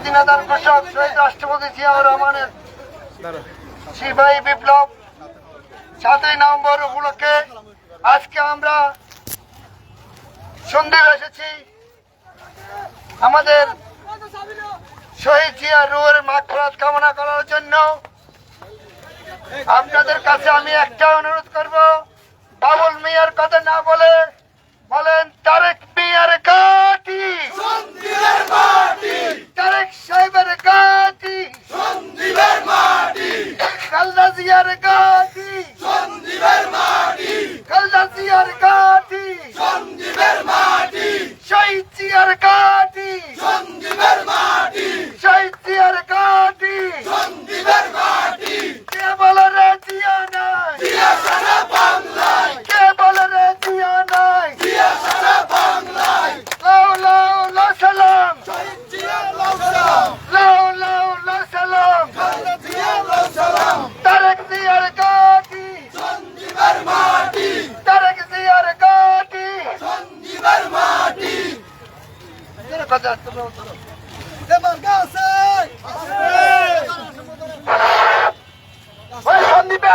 স্বাধীনতার ঘোষক শহীদ রাষ্ট্রপতি জিয়াউর রহমানের সিপাহী বিপ্লব সাতই নভেম্বর উপলক্ষে আজকে আমরা সন্ধ্যে এসেছি। আমাদের শহীদ জিয়া রুয়ের মাখরাত কামনা করার জন্য। আপনাদের কাছে আমি একটা অনুরোধ করব, বাবুল মিয়ার কথা না বলে বলেন তারেক সন্দীপে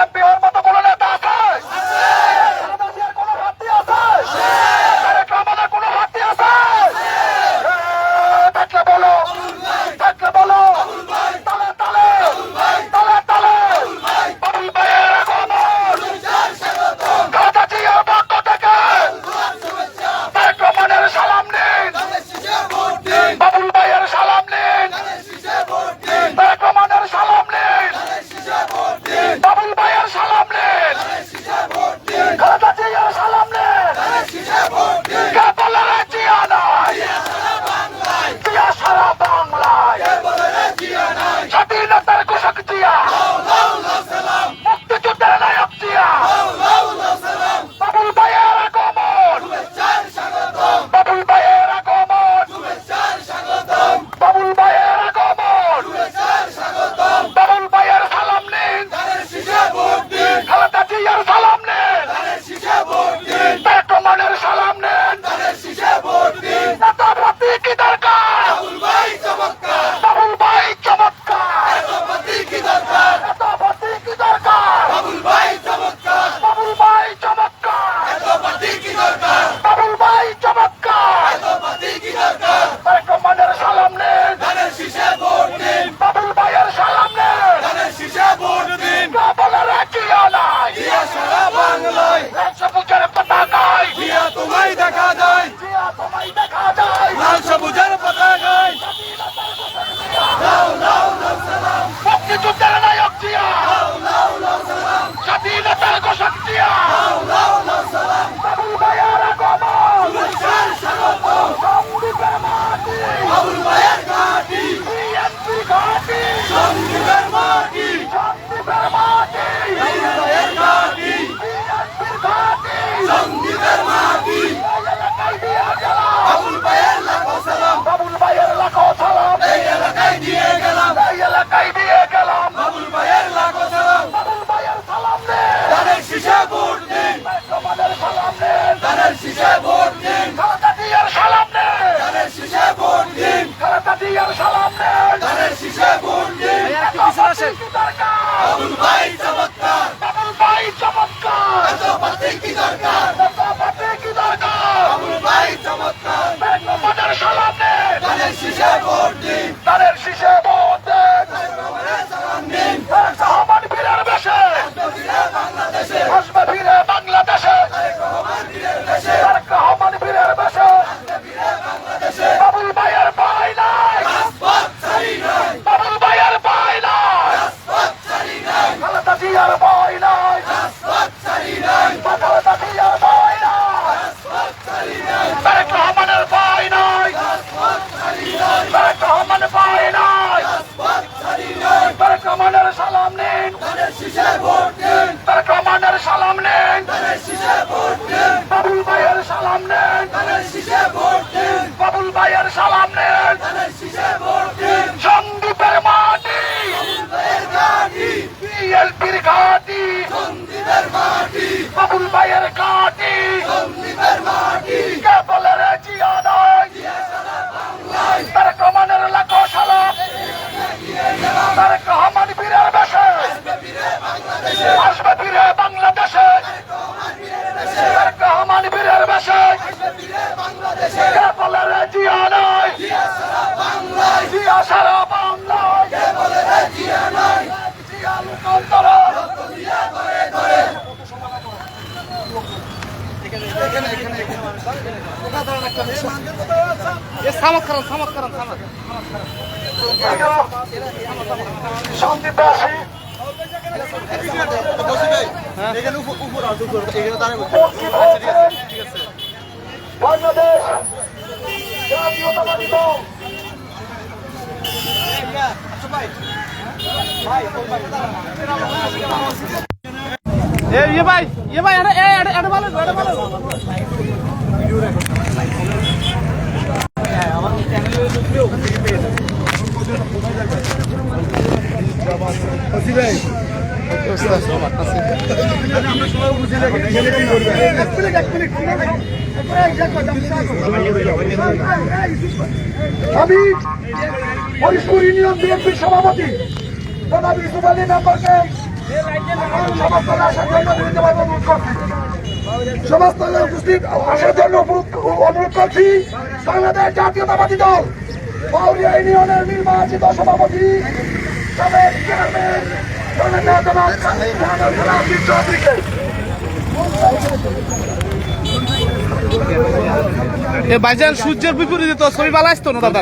তারেক রহমান বীরের বেশে। সন্দীপবাসী বাংলাদেশ জাতীয়তাবাদী দল। সভাপতি জনাব ইসুফ মেম্বারকে সমাজতলে উপস্থিত আসার জন্য অনুরোধ- করছি বাংলাদেশ জাতীয়তাবাদী দল পাউরিয়া ইউনিয়নের নির্বাচিত সভাপতি সূর্যের বিপরীতে তো ছবি ভালো আসতো না, দাদা?